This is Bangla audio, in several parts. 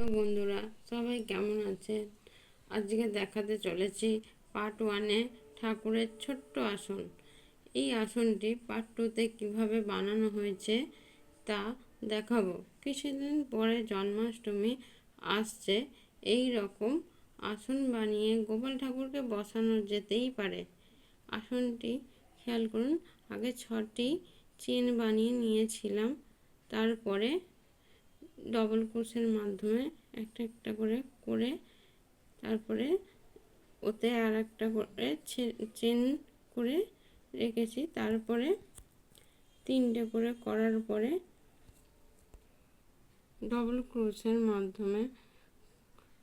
হ্যালো বন্ধুরা, সবাই কেমন আছেন? আজকে দেখাতে চলেছি পার্ট ওয়ানে ঠাকুরের ছোট্ট আসন। এই আসনটি পার্ট টুতে কীভাবে বানানো হয়েছে তা দেখাবো। কিছুদিন পরে জন্মাষ্টমী আসছে, এই রকম আসন বানিয়ে গোপাল ঠাকুরকে বসানো যেতেই পারে। আসনটি খেয়াল করুন, আগে ছটি চেন বানিয়ে নিয়েছিলাম, তারপরে ডবল ক্রোশের মাধ্যমে একটা একটা করে করে তারপরে ওতে আর একটা করে চেন করে রেখেছি। তারপরে তিনটে করে করার পরে ডবল ক্রোশের মাধ্যমে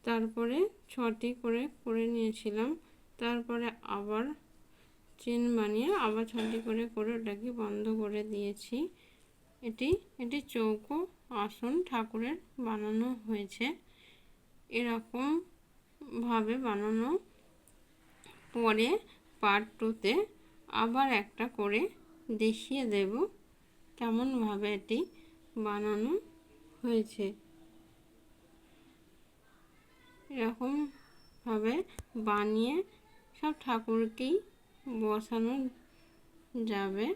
তারপরে ছটি করে করে নিয়েছিলাম। তারপরে আবার চেন বানিয়ে আবার ছটি করে করে ওটাকে বন্ধ করে দিয়েছি। এটি এটি চৌকো আসন ঠাকুরের বানানো হয়েছে। এরকম ভাবে বানানো পরে পার্ট টুতে আবার একটা করে দেখিয়ে দেব কেমনভাবে এটি বানানো হয়েছে। এরকমভাবে বানিয়ে সব ঠাকুরকেই বসানো যাবে।